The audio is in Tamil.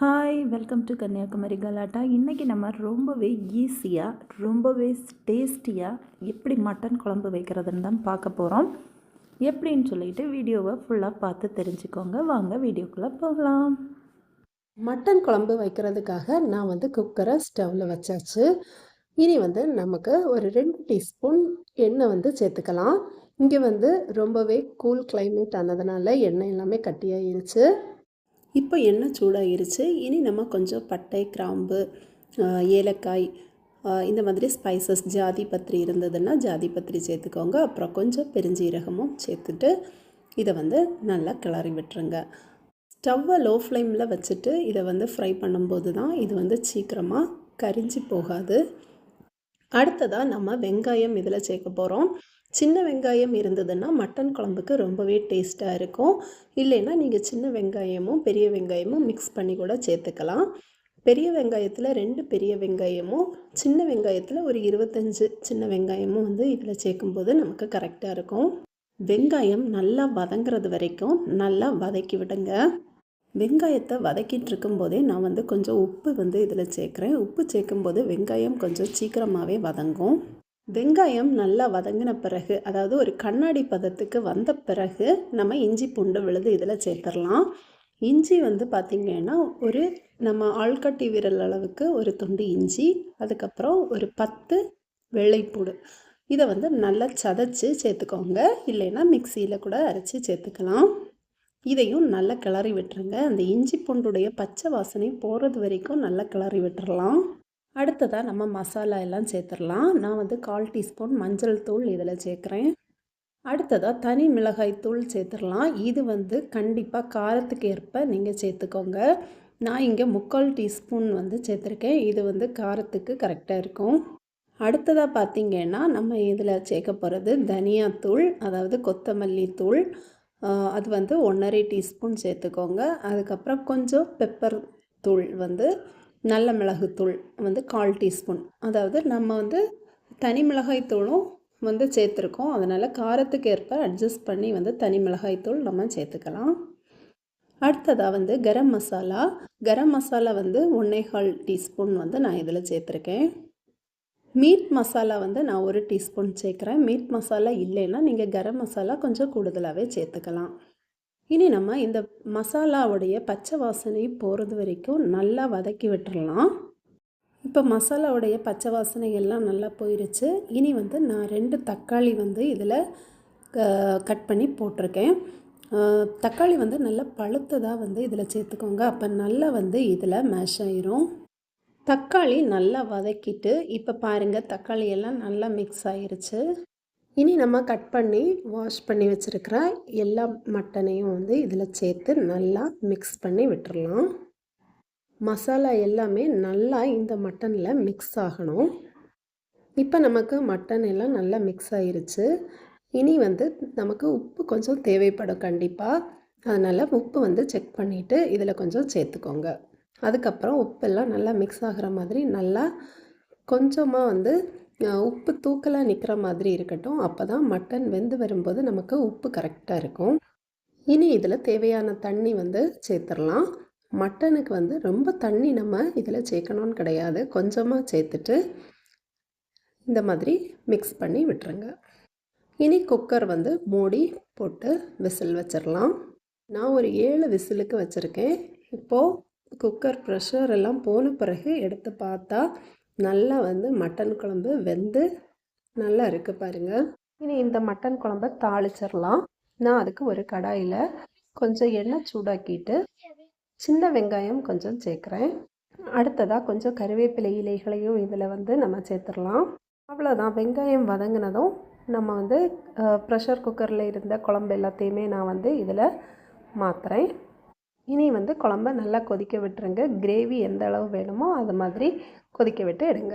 ஹாய் வெல்கம் டு கன்னியாகுமரி கலாட்டா இன்றைக்கி நம்ம ரொம்பவே ஈஸியாக ரொம்பவே டேஸ்டியாக எப்படி மட்டன் குழம்பு வைக்கிறதுன்னு தான் பார்க்க போகிறோம் எப்படின்னு சொல்லிட்டு வீடியோவை ஃபுல்லாக பார்த்து தெரிஞ்சுக்கோங்க. வாங்க வீடியோக்குள்ளே போகலாம். மட்டன் குழம்பு வைக்கிறதுக்காக நான் வந்து குக்கரை ஸ்டவ்வில் வச்சாச்சு. இனி வந்து நமக்கு ஒரு ரெண்டு டீஸ்பூன் எண்ணெய் வந்து சேர்த்துக்கலாம். இங்கே வந்து ரொம்பவே கூல் கிளைமேட் ஆனதுனால எண்ணெய் எல்லாமே கட்டியாயிருச்சு. இப்போ எண்ணெய் சூடாகிருச்சு. இனி நம்ம கொஞ்சம் பட்டை கிராம்பு ஏலக்காய் இந்த மாதிரி ஸ்பைசஸ் ஜாதி பத்திரி இருந்ததுன்னா ஜாதி பத்திரி சேர்த்துக்கோங்க. அப்புறம் கொஞ்சம் பெருஞ்சீரகமும் சேர்த்துட்டு இதை வந்து நல்லா கிளறி விட்டுருங்க. ஸ்டவ்வை லோ ஃப்ளேமில் வச்சுட்டு இதை வந்து ஃப்ரை பண்ணும்போது தான் இது வந்து சீக்கிரமாக கரிஞ்சு போகாது. அடுத்ததாக நம்ம வெங்காயம் இதில் சேர்க்க போகிறோம் சின்ன வெங்காயம் இருந்ததுன்னா மட்டன் குழம்புக்கு ரொம்பவே டேஸ்ட்டாக இருக்கும். இல்லைன்னா நீங்கள் சின்ன வெங்காயமும் பெரிய வெங்காயமும் மிக்ஸ் பண்ணி கூட சேர்த்துக்கலாம். பெரிய வெங்காயத்தில் ரெண்டு பெரிய வெங்காயமும் சின்ன வெங்காயத்தில் ஒரு இருபத்தஞ்சு சின்ன வெங்காயமும் வந்து இதில் சேர்க்கும்போது நமக்கு கரெக்டாக இருக்கும். வெங்காயம் நல்லா வதங்குறது வரைக்கும் நல்லா வதக்கி விடுங்க. வெங்காயத்தை வதக்கிட்டு இருக்கும்போதே நான் வந்து கொஞ்சம் உப்பு வந்து இதில் சேர்க்குறேன். உப்பு சேர்க்கும்போது வெங்காயம் கொஞ்சம் சீக்கிரமாகவே வதங்கும். வெங்காயம் நல்லா வதங்கின பிறகு அதாவது ஒரு கண்ணாடி பதத்துக்கு வந்த பிறகு நம்ம இஞ்சி பூண்டு விழுது இதில் சேர்த்துடலாம். இஞ்சி வந்து பார்த்திங்கன்னா ஒரு நம்ம ஆள்கட்டி விரல் அளவுக்கு ஒரு துண்டு இஞ்சி அதுக்கப்புறம் ஒரு பத்து வெள்ளைப்பூடு. இதை வந்து நல்லா சதைச்சி சேர்த்துக்கோங்க. இல்லைன்னா மிக்சியில் கூட அரைச்சி சேர்த்துக்கலாம். இதையும் நல்லா கிளறி விட்டுருங்க. அந்த இஞ்சி பூண்டுடைய பச்சை வாசனை போகிறது வரைக்கும் நல்லா கிளறி விட்டுறலாம். அடுத்ததாக நம்ம மசாலா எல்லாம் சேர்த்துடலாம். நான் வந்து கால் டீஸ்பூன் மஞ்சள் தூள் இதில் சேர்க்குறேன். அடுத்ததாக தனி மிளகாய் தூள் சேர்த்துடலாம். இது வந்து கண்டிப்பாக காரத்துக்கு ஏற்ப நீங்கள் சேர்த்துக்கோங்க. நான் இங்கே முக்கால் டீஸ்பூன் வந்து சேர்த்துருக்கேன். இது வந்து காரத்துக்கு கரெக்டாக இருக்கும். அடுத்ததாக பார்த்தீங்கன்னா நம்ம இதில் சேர்க்க போகிறது தனியாத்தூள் அதாவது கொத்தமல்லி தூள் அது வந்து ஒன்றரை டீஸ்பூன் சேர்த்துக்கோங்க. அதுக்கப்புறம் கொஞ்சம் பெப்பர் தூள் வந்து நல்ல மிளகுத்தூள் வந்து கால் டீஸ்பூன். அதாவது நம்ம வந்து தனி மிளகாய் தூளும் வந்து சேர்த்துருக்கோம். அதனால் காரத்துக்கு ஏற்ப அட்ஜஸ்ட் பண்ணி வந்து தனி மிளகாய் தூள் நம்ம சேர்த்துக்கலாம். அடுத்ததாக வந்து கரம் மசாலா. கரம் மசாலா வந்து ஒன்றேகால் டீஸ்பூன் வந்து நான் இதில் சேர்த்துருக்கேன். மீட் மசாலா வந்து நான் ஒரு டீஸ்பூன் சேர்க்குறேன். மீட் மசாலா இல்லைன்னா நீங்கள் கரம் மசாலா கொஞ்சம் கூடுதலாகவே சேர்த்துக்கலாம். இனி நம்ம இந்த மசாலாவுடைய பச்சை வாசனை போகிறது வரைக்கும் நல்லா வதக்கி விட்டுடலாம் இப்போ மசாலாவுடைய பச்சை வாசனை எல்லாம் நல்லா போயிருச்சு. இனி வந்து நான் ரெண்டு தக்காளி வந்து இதில் கட் பண்ணி போட்டிருக்கேன். தக்காளி வந்து நல்லா பழுத்ததாக வந்து இதில் சேர்த்துக்கோங்க. அப்போ நல்லா வந்து இதில் மேஷ் ஆயிரும். தக்காளி நல்லா வதக்கிட்டு இப்போ பாருங்கள் தக்காளி எல்லாம் நல்லா மிக்ஸ் ஆயிருச்சு. இனி நம்ம கட் பண்ணி வாஷ் பண்ணி வச்சுருக்கிற எல்லா மட்டனையும் வந்து இதில் சேர்த்து நல்லா மிக்ஸ் பண்ணி விட்டுறலாம். மசாலா எல்லாமே நல்லா இந்த மட்டனில் மிக்ஸ் ஆகணும். இப்போ நமக்கு மட்டன் எல்லாம் நல்லா மிக்ஸ் ஆயிருச்சு. இனி வந்து நமக்கு உப்பு கொஞ்சம் தேவைப்படும் கண்டிப்பாக அதனால் உப்பு வந்து செக் பண்ணிவிட்டு இதில் கொஞ்சம் சேர்த்துக்கோங்க. அதுக்கப்புறம் உப்பெல்லாம் நல்லா மிக்ஸ் ஆகிற மாதிரி நல்லா கொஞ்சமாக வந்து உப்பு தூக்கலாக நிற்கிற மாதிரி இருக்கட்டும். அப்போ தான் மட்டன் வெந்து வரும்போது நமக்கு உப்பு கரெக்டாக இருக்கும். இனி இதில் தேவையான தண்ணி வந்து சேர்த்துடலாம். மட்டனுக்கு வந்து ரொம்ப தண்ணி நம்ம இதில் சேர்க்கணும்னு கிடையாது. கொஞ்சமாக சேர்த்துட்டு இந்த மாதிரி மிக்ஸ் பண்ணி விட்டுருங்க. இனி குக்கர் வந்து மூடி போட்டு விசில் வச்சிடலாம். நான் ஒரு ஏழு விசிலுக்கு வச்சுருக்கேன். இப்போது குக்கர் ப்ரெஷர் எல்லாம் போன பிறகு எடுத்து பார்த்தா நல்லா வந்து மட்டன் குழம்பு வெந்து நல்லா இருக்குது பாருங்கள் இனி இந்த மட்டன் குழம்பை தாளிச்சிடலாம். நான் அதுக்கு ஒரு கடாயில் கொஞ்சம் எண்ணெய் சூடாக்கிட்டு சின்ன வெங்காயம் கொஞ்சம் சேர்க்குறேன். அடுத்ததாக கொஞ்சம் கருவேப்பிலை இலைகளையும் இதில் வந்து நம்ம சேர்த்துடலாம். அவ்வளோதான் வெங்காயம் வதங்கினதும் நம்ம வந்து ப்ரெஷர் குக்கரில் இருந்த குழம்பு எல்லாத்தையுமே நான் வந்து இதில் மாற்றுறேன் இனி வந்து குழம்ப நல்லா கொதிக்க விட்டுருங்க. கிரேவி எந்த அளவு வேணுமோ அது மாதிரி கொதிக்க விட்டு எடுங்க.